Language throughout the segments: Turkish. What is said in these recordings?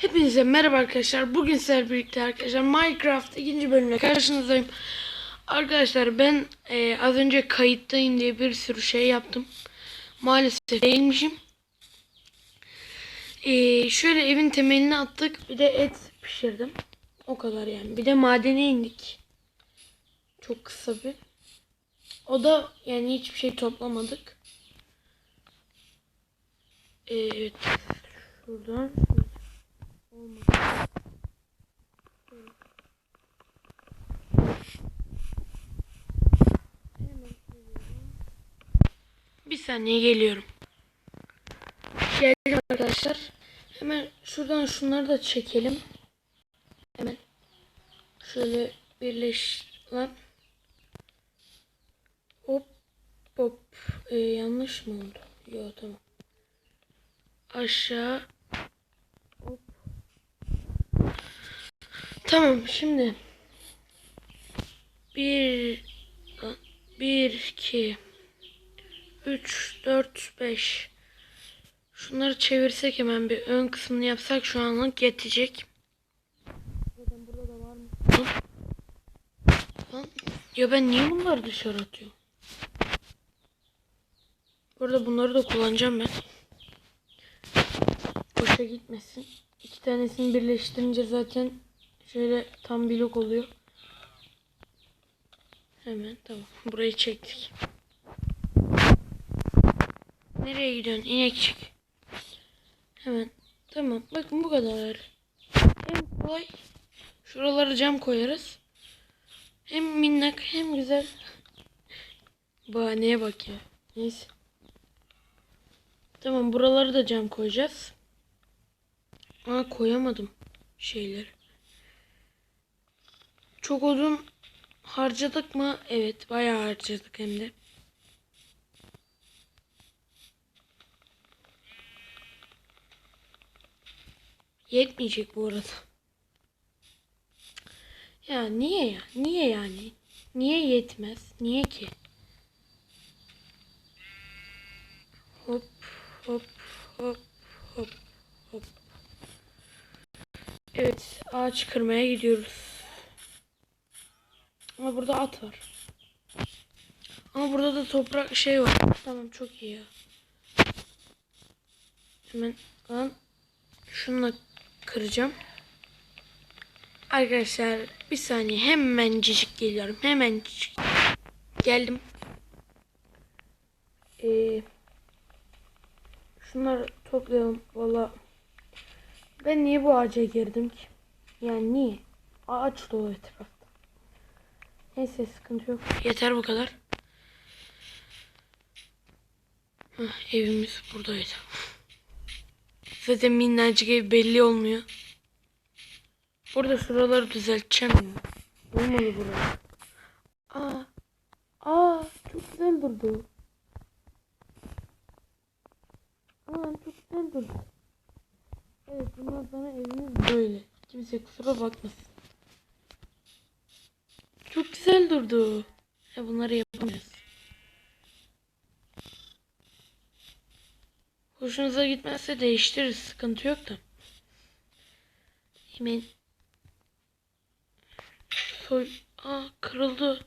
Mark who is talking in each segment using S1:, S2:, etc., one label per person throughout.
S1: Hepinize merhaba arkadaşlar. Bugün sizlerle birlikte arkadaşlar Minecraft ikinci bölümle karşınızdayım. Arkadaşlar ben e, az önce kayıttayım diye bir sürü şey yaptım. Maalesef değilmişim. E, şöyle evin temelini attık. Bir de et pişirdim. O kadar yani. Bir de madene indik. Çok kısa bir. O da yani hiçbir şey toplamadık. E, evet. Şuradan. Bir saniye geliyorum. Geldim arkadaşlar. Hemen şuradan şunları da çekelim. Hemen. Şöyle birleş lan. Hop hop. Ee, yanlış mı oldu? Yok tamam. Aşağı. Tamam şimdi. Bir, bir, iki, üç, dört, beş. Şunları çevirsek hemen bir ön kısmını yapsak şu anlık yetecek. Zaten burada da var mı? Lan. Ya ben niye bunları dışarı atıyorum? Burada bunları da kullanacağım ben. Boşa gitmesin. İki tanesini birleştirince zaten şöyle tam blok oluyor. Hemen tamam. Burayı çektik. Nereye gidiyorsun? İnekçik. Hemen. Tamam. Bakın bu kadar. Hem kolay. Şuralara cam koyarız. Hem minnak hem güzel. Bahaneye bak ya. Neyse. Tamam buraları da cam koyacağız. Aa koyamadım şeyleri. Çok odun harcadık mı? Evet bayağı harcadık hem de. Yetmeyecek bu arada. Ya niye ya? Niye yani? Niye yetmez? Niye ki? Hop hop hop hop hop. Evet ağaç kırmaya gidiyoruz. Ama burada at var. Ama burada da toprak şey var. Tamam çok iyi ya. Hemen lan şununla kıracağım. Arkadaşlar bir saniye hemencik geliyorum. Hemencik. Geldim. Ee, şunları toplayalım. Valla ben niye bu ağaca girdim ki? Yani niye? Ağaç dolu etrafta. Neyse sıkıntı yok. Yeter bu kadar. Hah, evimiz buradaydı. Zaten minnacık ev belli olmuyor. Burada şuraları düzelteceğim ya. Olmalı burası. Aa. Aa çok güzel durdu. Aa çok güzel durdu. Evet bundan sonra evimiz böyle. Kimse kusura bakmasın. Çok güzel durdu. Bunları yapamayız. Hoşunuza gitmezse değiştiririz. Sıkıntı yok da. Hemen soy... Aa kırıldı.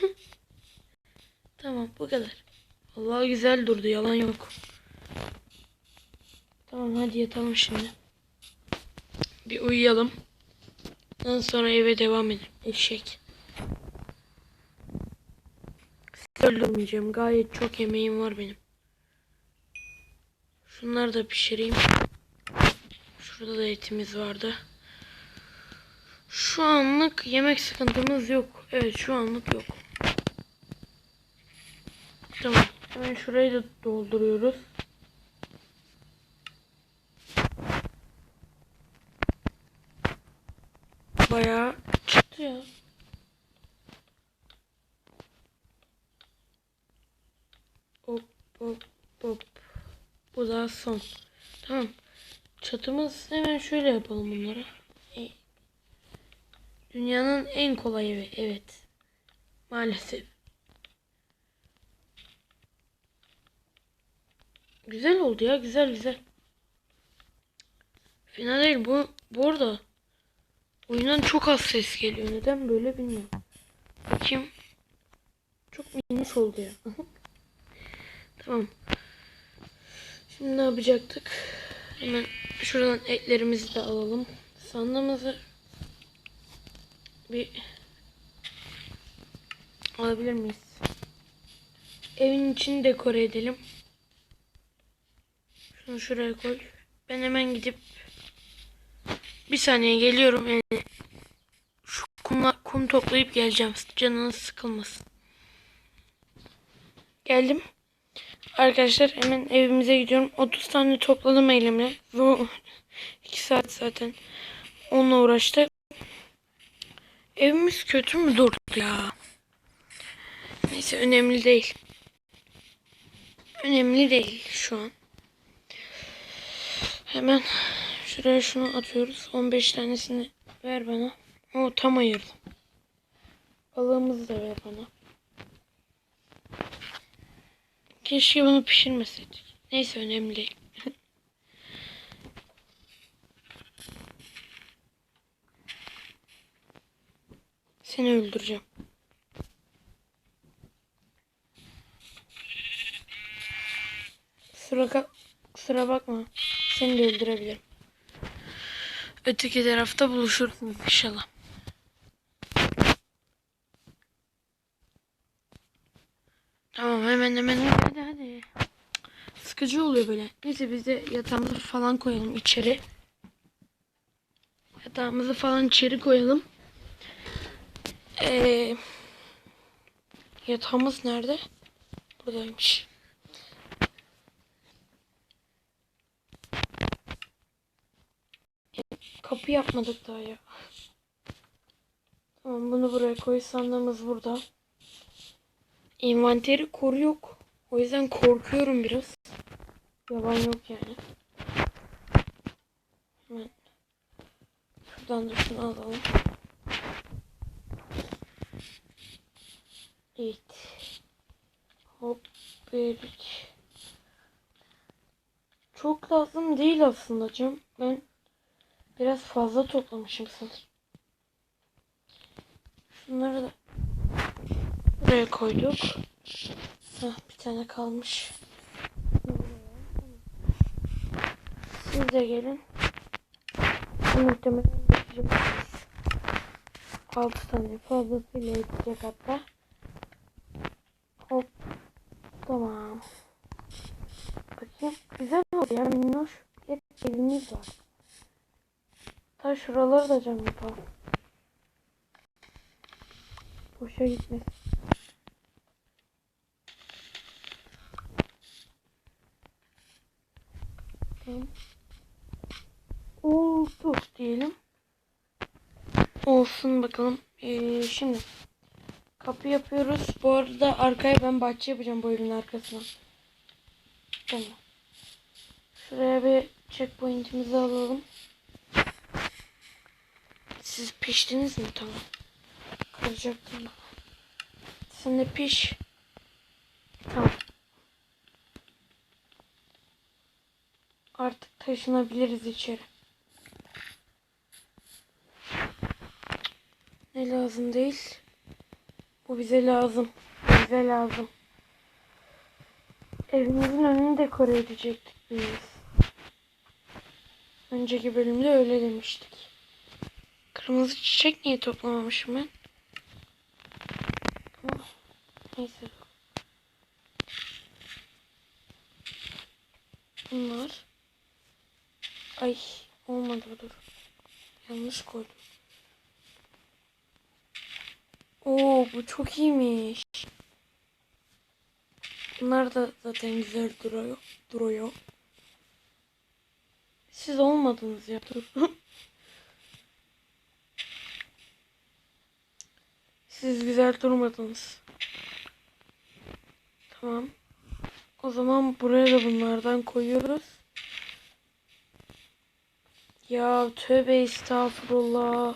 S1: tamam bu kadar. Vallahi güzel durdu. Yalan yok. Tamam hadi yatalım şimdi. Bir uyuyalım. Ondan sonra eve devam edelim. Eşek. Öldürmeyeceğim. Gayet çok yemeğim var benim. Şunları da pişireyim. Şurada da etimiz vardı. Şu anlık yemek sıkıntımız yok. Evet şu anlık yok. Tamam. Hemen şurayı da dolduruyoruz. Bayağı çıktı ya. Hop hop hop. Bu da son. Tamam. Çatımız hemen şöyle yapalım bunları. E, Dünyanın en kolay evi. Evet. Maalesef. Güzel oldu ya. Güzel güzel. Fena değil bu bu arada oyundan çok az ses geliyor. Neden böyle bilmiyorum. Bakayım. Çok minus oldu ya. tamam. Şimdi ne yapacaktık? Hemen şuradan etlerimizi de alalım. Sandığımızı bir alabilir miyiz? Evin içini dekore edelim. Şunu şuraya koy. Ben hemen gidip bir saniye geliyorum yani. Şu kumla, kum toplayıp geleceğim. Canınız sıkılmasın. Geldim. Arkadaşlar hemen evimize gidiyorum. 30 tane topladım elimle. Bu 2 saat zaten onunla uğraştık. Evimiz kötü mü durdu ya? Neyse önemli değil. Önemli değil şu an. Hemen şuraya şunu atıyoruz. 15 tanesini ver bana. O tam ayırdım. Balığımızı da ver bana. Keşke bunu pişirmeseydik. Neyse önemli. Seni öldüreceğim. Kusura, kusura bakma. Seni de öldürebilirim. Öteki tarafta buluşuruz inşallah. Tamam hemen hemen hadi hadi. Sıkıcı oluyor böyle. Neyse biz de yatağımızı falan koyalım içeri. Yatağımızı falan içeri koyalım. Ee, yatağımız nerede? Buradaymış. Kapı yapmadık daha ya. Tamam bunu buraya koy. Sandığımız burada. Envanteri koru yok. O yüzden korkuyorum biraz. Yaban yok yani. Hemen şuradan da şunu alalım. Evet. Hop bir. Çok lazım değil aslında Cem. Ben biraz fazla toplamışım sanırım. Şunları da buraya koyduk. Heh, bir tane kalmış. Siz de gelin. Muhtemelen yeteceksiniz. 6 tane fazlasıyla yetecek hatta. Hop. Tamam. Bakayım. Güzel oldu ya minnoş. Hep evimiz var. Ta şuraları da cam yapalım. Boşa gitmesin. Tamam. Oldu diyelim. Olsun bakalım. Ee, şimdi kapı yapıyoruz. Bu arada arkaya ben bahçe yapacağım bu evin arkasına. Tamam. Şuraya bir checkpoint'imizi alalım. Siz piştiniz mi? Tamam. Kıracaktım. Sen de piş. Tamam. Artık taşınabiliriz içeri. Ne lazım değil. Bu bize lazım. Bize lazım. Evimizin önünü dekore edecektik biz. Önceki bölümde öyle demiştik. Kırmızı çiçek niye toplamamışım ben? Ama Neyse. Bunlar. Ay olmadı dur. Yanlış koydum. Oo bu çok iyiymiş. Bunlar da zaten güzel duruyor. Duruyor. Siz olmadınız ya dur. Siz güzel durmadınız. Tamam. O zaman buraya da bunlardan koyuyoruz. Ya tövbe estağfurullah.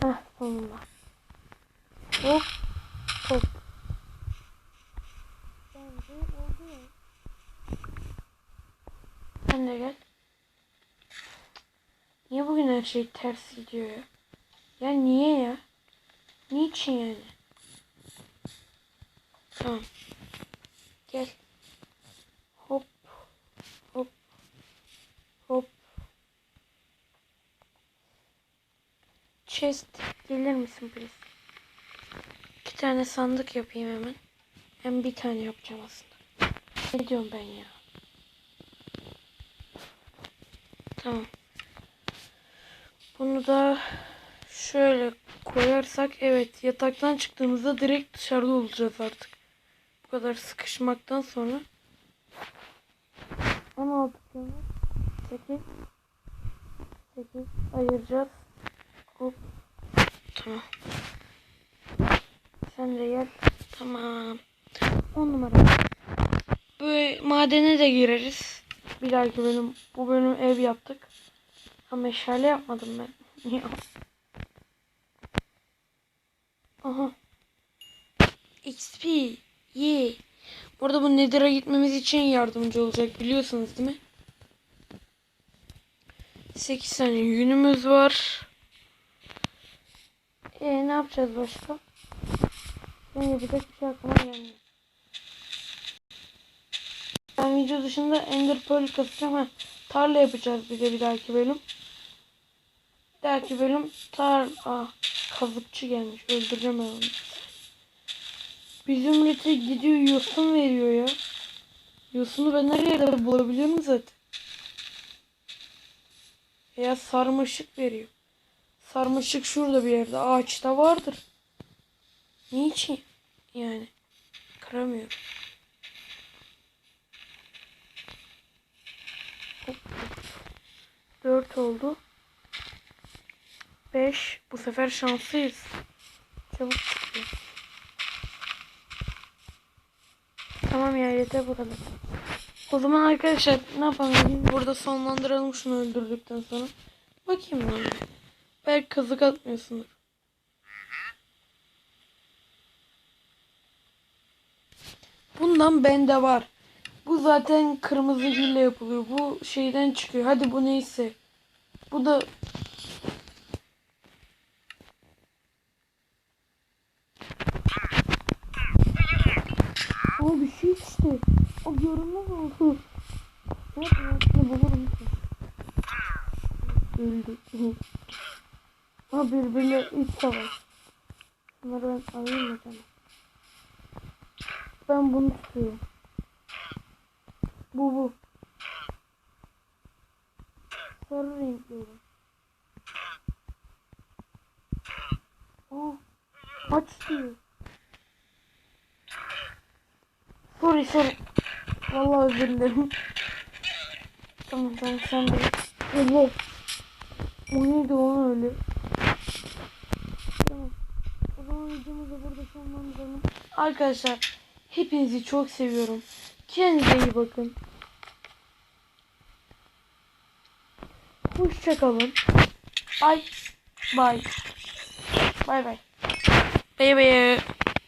S1: Hah sonunda. Hop hop. Sen de gel. Her şey ters gidiyor ya? Ya niye ya? Niçin yani? Tamam. Gel. Hop. Hop. Hop. Chest gelir misin please? İki tane sandık yapayım hemen. Hem bir tane yapacağım aslında. Ne diyorum ben ya? Tamam. Bunu da şöyle koyarsak evet yataktan çıktığımızda direkt dışarıda olacağız artık. Bu kadar sıkışmaktan sonra. 16 tane 8 8 ayıracağız. Hop. Tamam. Sen de gel. Tamam. 10 numara. Böyle madene de gireriz. Bir dahaki bölüm bu bölüm ev yaptık. Ama meşale yapmadım ben. Niye? Aha. XP. Ye. Burada bu Nether'a gitmemiz için yardımcı olacak biliyorsunuz değil mi? 8 tane yünümüz var. E ne yapacağız başka? Ben yapacak bir şey aklıma gelmiyor. Video dışında Ender Pearl kasacağım. Ha, tarla yapacağız bir de bir dahaki bölüm. Bir dahaki bölüm tar... Ah, kazıkçı gelmiş. Öldüreceğim onu. Bizim millete gidiyor yosun veriyor ya. Yosunu ben her yerde bulabiliyorum zaten. Veya sarmaşık veriyor. Sarmaşık şurada bir yerde. Ağaçta vardır. Niçin? Yani. Kıramıyorum. 4 oldu. 5. Bu sefer şanslıyız. Çabuk çıkıyor. Tamam ya yeter bu kadar. O zaman arkadaşlar ne yapalım? Burada sonlandıralım şunu öldürdükten sonra. Bakayım ben. Belki kazık atmıyorsundur. Bundan bende var. Zaten kırmızı gille yapılıyor. Bu şeyden çıkıyor. Hadi bu neyse. Bu da Aa bir şey işte. O görünmez oldu. Yapayım? Ne bulurum? Öldü. Aa birbirine iç savaş. Bunları ben alayım mı sana? Ben bunu tutuyorum. Bu bu. Sarı renkli. Aa, aç diyor. Sorry sorry. Vallahi özür dilerim. Tamam tamam sen de. Allah. O neydi o öyle? Tamam. O zaman videomuzu burada sonlandıralım. Arkadaşlar hepinizi çok seviyorum. Kendinize iyi bakın. Hoşçakalın. Bye. Bye. Bye bye. Bye bye.